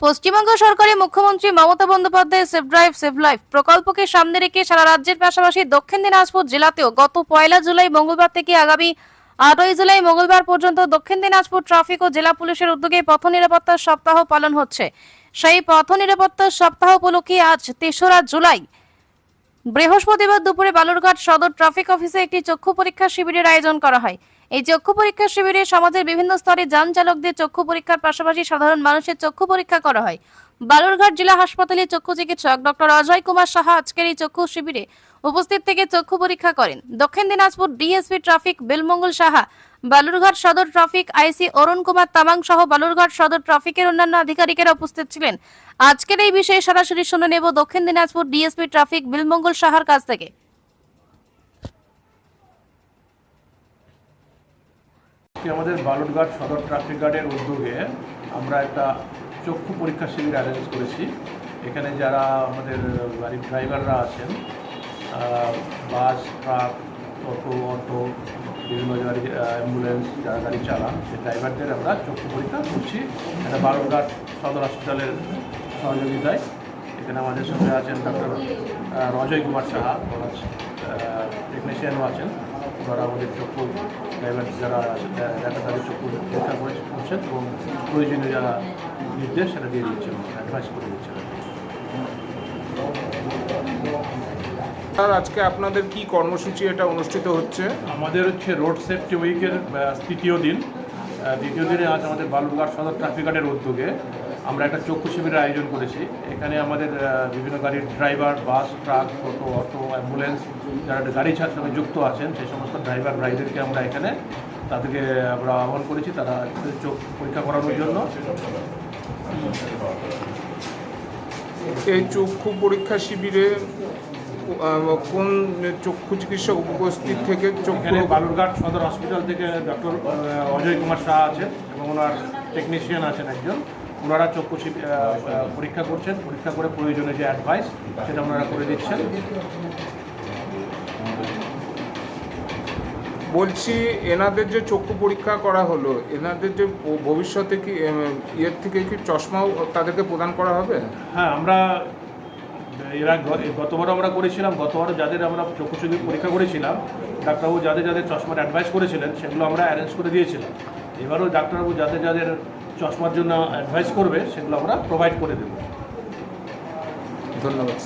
পশ্চিমবঙ্গ সরকারের মুখ্যমন্ত্রী Mamata Bandyopadhyay save drive save life প্রকল্পকে সামনে রেখে সারা রাজ্যের পাশাপাশি দক্ষিণ দিনাজপুর জেলাতেও গত পয়লা জুলাই মঙ্গলবার থেকে আগামী আটই জুলাই মঙ্গলবার পর্যন্ত দক্ষিণ দিনাজপুর ট্রাফিক ও জেলা পুলিশের উদ্যোগে পথ নিরাপত্তা সপ্তাহ পালন হচ্ছে। সেই পথ নিরাপত্তা সপ্তাহ উপলক্ষে আজ তেসরা জুলাই বৃহস্পতিবার দুপুরে বালুরঘাট সদর ট্রাফিক অফিসে একটি চক্ষু পরীক্ষা শিবিরের আয়োজন করা হয়। এই চক্ষু পরীক্ষা শিবিরে সমাজের বিভিন্ন স্তরে যান চালকদের চক্ষু পরীক্ষার পাশাপাশি সাধারণ মানুষের চক্ষু পরীক্ষা করা হয়। বালুরঘাট জেলা হাসপাতালে চক্ষু চিকিৎসক ডক্টর অজয় কুমার সাহা আজকের এই চক্ষু শিবিরে উপস্থিত থেকে চক্ষু পরীক্ষা করেন। দক্ষিণ দিনাজপুর ডিএসপি ট্রাফিক বেলমঙ্গল সাহা, বালুরঘাট সদর ট্রাফিক আইসি অরুণ কুমার তামাং সহ বালুরঘাট সদর ট্রাফিকের অন্যান্য আধিকারিকেরা উপস্থিত ছিলেন। আজকের এই বিষয়ে সরাসরি শুনে নেব দক্ষিণ দিনাজপুর ডিএসপি ট্রাফিক বিলমঙ্গল সাহার কাছ থেকে। আমাদের বালুরঘাট সদর ট্রাফিক গার্ডের উদ্যোগে আমরা একটা চক্ষু পরীক্ষা শিবির অ্যারেঞ্জ করেছি। এখানে যারা আমাদের গাড়ির ড্রাইভাররা আছেন বাস ট্রাক অটো অটো বিভিন্ন গাড়ি অ্যাম্বুলেন্স যারা গাড়ি চালান, সেই ড্রাইভারদের আমরা চক্ষু পরীক্ষা করছি। এটা বালুরঘাট সদর হসপিটালের সহযোগিতায়। এখানে আমাদের সঙ্গে আছেন ডক্টর রজয় কুমার সাহা টেকনিশিয়ানও আছেন। ওনারা আমাদের চক্ষু ড্রাইভার যারা দেখা তাদের চক্ষু দেখা করে করছেন এবং প্রয়োজনীয় যারা নির্দেশ সেটা দিয়ে দিচ্ছেন অ্যাডভাইস করে দিচ্ছেন। আজকে আপনাদের কি কর্মসূচি এটা অনুষ্ঠিত হচ্ছে? আমাদের হচ্ছে রোড সেফটি উইকের তৃতীয় দিন। দ্বিতীয় দিনে আজ আমাদের বালুরঘাট সদর ট্রাফিক গার্ডের উদ্যোগে আমরা একটা চক্ষু শিবিরের আয়োজন করেছি। এখানে আমাদের বিভিন্ন গাড়ির driver bus truck toto auto ambulance যারা গাড়ি ছাড়ার সঙ্গে যুক্ত আছেন, সেই সমস্ত ড্রাইভার ভাইদেরকে আমরা এখানে তাদেরকে আমরা আহ্বান করেছি তারা চোখ পরীক্ষা করানোর জন্য। এই চক্ষু পরীক্ষা শিবিরে কোন চক্ষু চিকিৎসক উপস্থিত থেকে চক্ষু বালুরঘাট সদর হসপিটাল থেকে ডক্টর অজয় কুমার শাহ আছেন এবং ওনার টেকনিশিয়ান আছেন একজন। ওনারা চক্ষু পরীক্ষা করছেন। পরীক্ষা করে প্রয়োজনে যে অ্যাডভাইস সেটা ওনারা করে দিচ্ছেন। বলছি এনাদের যে চক্ষু পরীক্ষা করা হলো এনাদের যে ভবিষ্যতে কি ইয়ের থেকে কি চশমাও তাদেরকে প্রদান করা হবে? হ্যাঁ আমরা এরা গতবারও আমরা করেছিলাম, গতবারও যাদের আমরা চক্ষু শিবির পরীক্ষা করেছিলাম, ডাক্তারবাবু যাদের যাদের চশমার অ্যাডভাইস করেছিলেন, সেগুলো আমরা অ্যারেঞ্জ করে দিয়েছিলাম। এবারও ডাক্তারবাবু যাদের যাদের চশমার জন্য অ্যাডভাইস করবে, সেগুলো আমরা প্রোভাইড করে দেব। ধন্যবাদ।